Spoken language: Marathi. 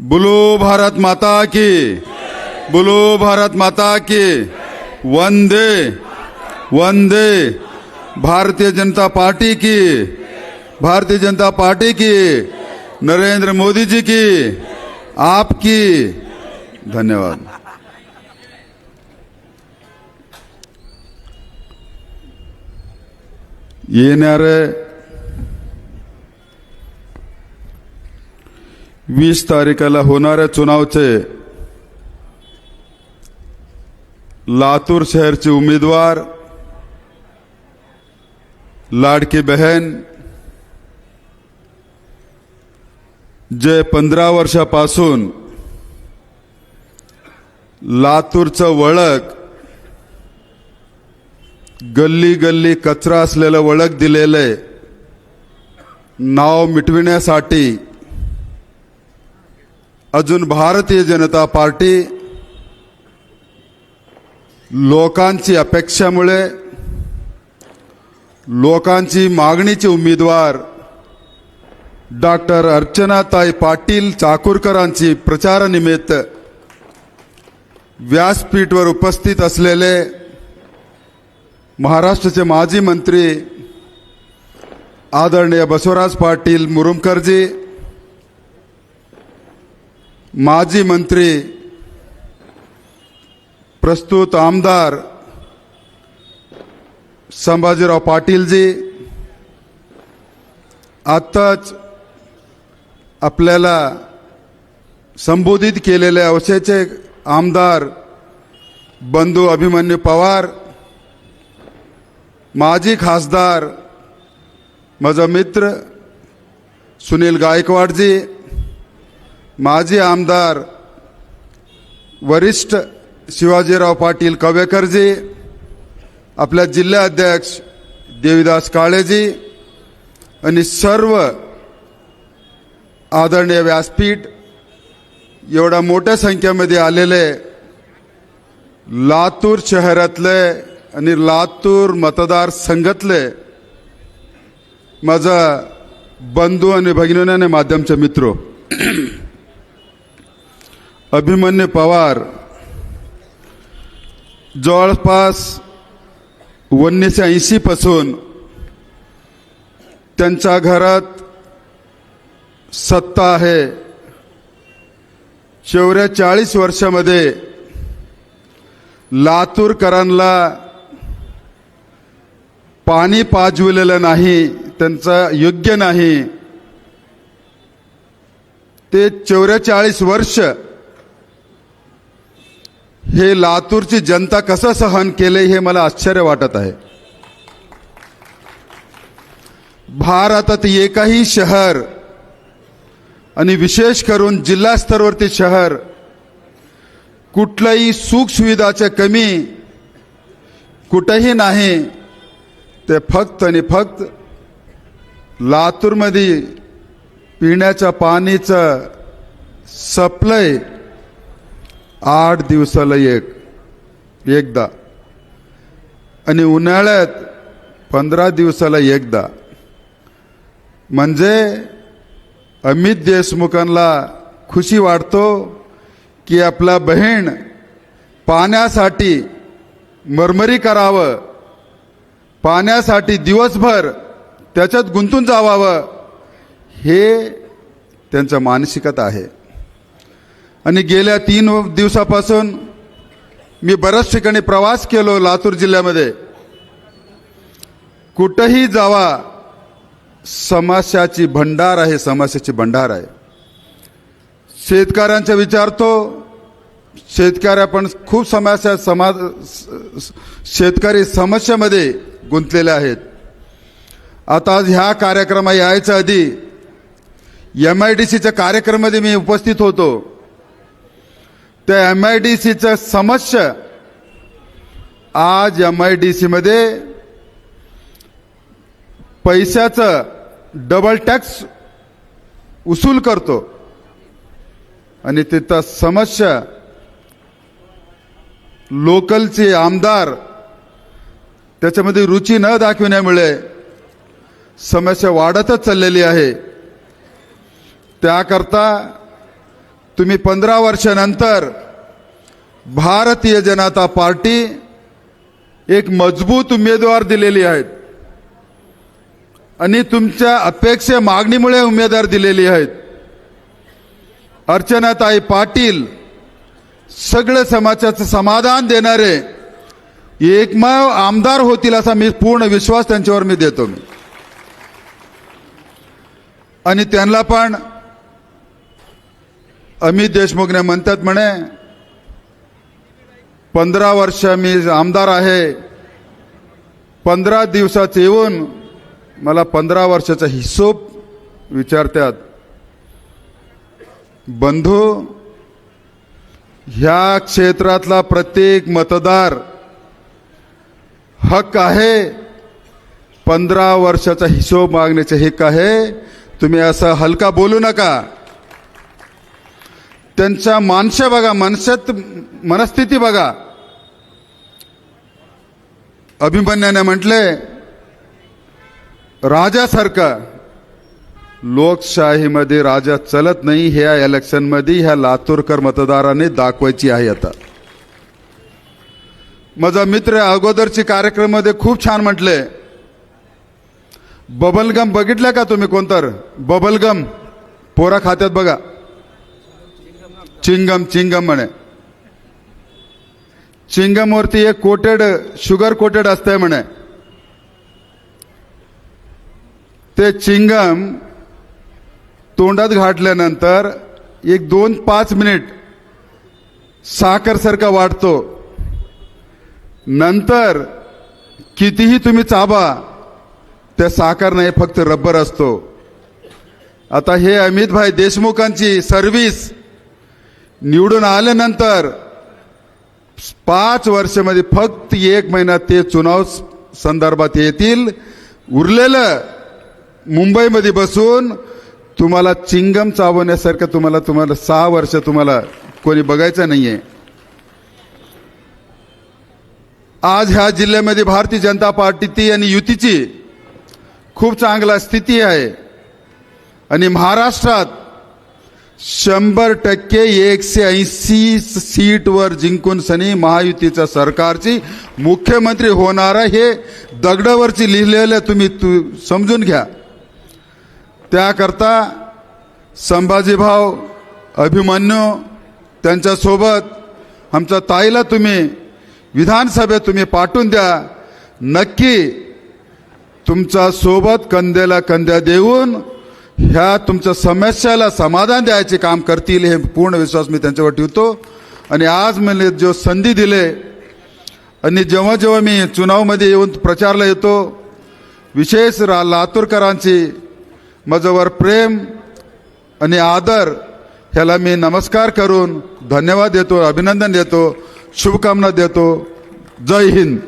बोलो भारत माता की। बोलो भारत माता की। वंदे। वंदे। भारतीय जनता पार्टी की। भारतीय जनता पार्टी की। नरेंद्र मोदी जी की। आपकी। धन्यवाद। येणारे वीस तारखेला होणाऱ्या चुनावचे लातूर शहरचे उमेदवार लाडकी बहन जे पंधरा वर्षापासून लातूरचं वळख गल्ली गल्ली कचरा असलेलं वळख आहे नाव मिटविण्यासाठी अजून भारतीय जनता पार्टी लोकांची अपेक्षामुळे लोकांची मागणीचे उमेदवार डॉक्टर अर्चनाताई पाटील चाकूरकरांची प्रचारानिमित्त व्यासपीठवर उपस्थित असलेले महाराष्ट्राचे माजी मंत्री आदरणीय बसवराज पाटील मुरुमकरजी माजी मंत्री प्रस्तुत आमदार संभाजीराव पाटीलजी आत्ताच आपल्याला संबोधित केलेले अवशेचे आमदार बंधू अभिमन्यू पवार माजी खासदार माझा मित्र सुनील गायकवाडजी माजी आमदार वरिष्ठ शिवाजीराव पाटील कवेकरजी आपल्या जिल्हा अध्यक्ष देवीदास काळेजी आणि सर्व आदरणीय व्यासपीठ एवढ्या मोठ्या संख्येमध्ये आलेले लातूर शहरातले आणि लातूर मतदारसंघातले माझा बंधू आणि भगिनीने माध्यमचे मित्र. अभिमन्यू पवार जवळपास उन्नीसशे ऐंशी पासून त्यांच्या घरात सत्ता आहे. चौवेचाळीस वर्षामध्ये लातूरकरांना पाणी पाजविलेलं नाही त्यांचं योग्य नाही. ते चौवेचाळीस वर्ष हे लातूरची जनता कसं सहन केले हे मला आश्चर्य वाटत आहे. भारतात एकही शहर आणि विशेष करून जिल्हास्तरवरती शहर कुठल्याही सुखसुविधाच्या कमी कुठेही नाही ते फक्त आणि फक्त लातूरमध्ये पिण्याच्या पाणीचं सप्लाय आठ दिवसाला एक एकदा. आणि उन्हाळ्यात पंधरा दिवसाला एकदा. म्हणजे अमित देशमुखांना खुशी वाटतो की आपला बहीण पाण्यासाठी मरमरी करावं पाण्यासाठी दिवसभर त्याच्यात गुंतून जावावं हे त्यांच्या मानसिकता आहे. आणि गेल्या तीन दिवसापासून मी बऱ्याच ठिकाणी प्रवास केलो लातूर जिल्ह्यामध्ये. कुठंही जावा समस्याची भंडार आहे समस्याची भंडार आहे. शेतकऱ्यांचा विचारतो शेतकऱ्या पण खूप समस्या समाज शेतकरी समस्येमध्ये गुंतलेले आहेत. आता आज ह्या कार्यक्रमा यायच्या आधी एम आय डी सीच्या कार्यक्रमामध्ये मी उपस्थित होतो. त्या एम आय डी सीचं समस्या आज एम आय डी सीमध्ये पैशाचं डबल टॅक्स उसूल करतो. आणि तिथं समस्या लोकलचे आमदार त्याच्यामध्ये रुची न दाखविण्यामुळे समस्या वाढतच चाललेली आहे. त्याकरता तुम्ही पंधरा वर्षानंतर भारतीय जनता पार्टी एक मजबूत उमेदवार दिलेली आहेत. आणि तुमच्या अपेक्षे मागणीमुळे उमेदवार दिलेली आहेत. अर्चनाताई पाटील सगळं समाजाचं समाधान देणारे एकमेव आमदार होतील असा मी पूर्ण विश्वास त्यांच्यावर मी देतो मी. आणि त्यांना पण अमित देशमुखने म्हणतात म्हणे पंधरा वर्ष मी आमदार आहे. पंधरा दिवसात येऊन मला पंधरा वर्षाचा हिशोब विचारतात. बंधू ह्या क्षेत्रातला प्रत्येक मतदार हक आहे. पंधरा वर्षाचा हिशोब मागण्याचे हक आहे. तुम्ही असं हलका बोलू नका. त्यांच्या मानस बघा मनशात मनस्थिती बघा. अभिमन्याने म्हटले राजासारखं लोकशाहीमध्ये राजा चलत नाही ह्या इलेक्शनमध्ये ह्या लातूरकर मतदाराने दाखवायची आहे आता. माझा मित्र अगोदरची कार्यक्रममध्ये खूप छान म्हटले बबलगम बघितलं का तुम्ही कोणतर? बबलगम पोरा खात्यात बघा. चिंगम चिंगम म्हणे. चिंगमवरती एक कोटेड शुगर कोटेड असतंय म्हणे. ते चिंगम तोंडात घातल्यानंतर एक दोन पाच मिनिट साखरसारखा वाटतो नंतर कितीही तुम्ही चाबा त्या साखर नाही फक्त रब्बर असतो. आता हे अमित भाई देशमुखांची सर्व्हिस निवडून आल्यानंतर पाच वर्षामध्ये फक्त एक महिना ते चुनाव संदर्भात येतील. उरलेलं मुंबईमध्ये बसून तुम्हाला चिंगम चावण्यासारखं तुम्हाला तुम्हाला सहा वर्ष तुम्हाला कोणी बघायचं नाहीये. आज ह्या जिल्ह्यामध्ये भारतीय जनता पार्टीची आणि युतीची खूप चांगला स्थिती आहे. आणि महाराष्ट्रात शंभर टक्के एकशे ऐंशी सीटवर जिंकून सनी महायुतीच्या सरकारची मुख्यमंत्री होणार हे दगडावरची लिहिलेलं तुम्ही तु समजून घ्या. त्याकरता संभाजीभाव अभिमन्यू त्यांच्यासोबत आमच्या ताईला तुम्ही विधानसभेत तुम्ही पाठवून द्या. नक्की तुमच्यासोबत कंद्याला कंद्या देऊन ह्या तुमच्या समस्याला समाधान द्यायचे काम करतील हे पूर्ण विश्वास मी त्यांच्यावर ठेवतो. आणि आज मला जो संधी दिले आणि जेव्हा जेव्हा मी चुनावमध्ये येऊन प्रचारला येतो विशेष रा लातूरकरांची माझ्यावर प्रेम आणि आदर ह्याला मी नमस्कार करून धन्यवाद देतो अभिनंदन देतो शुभकामना देतो. जय हिंद.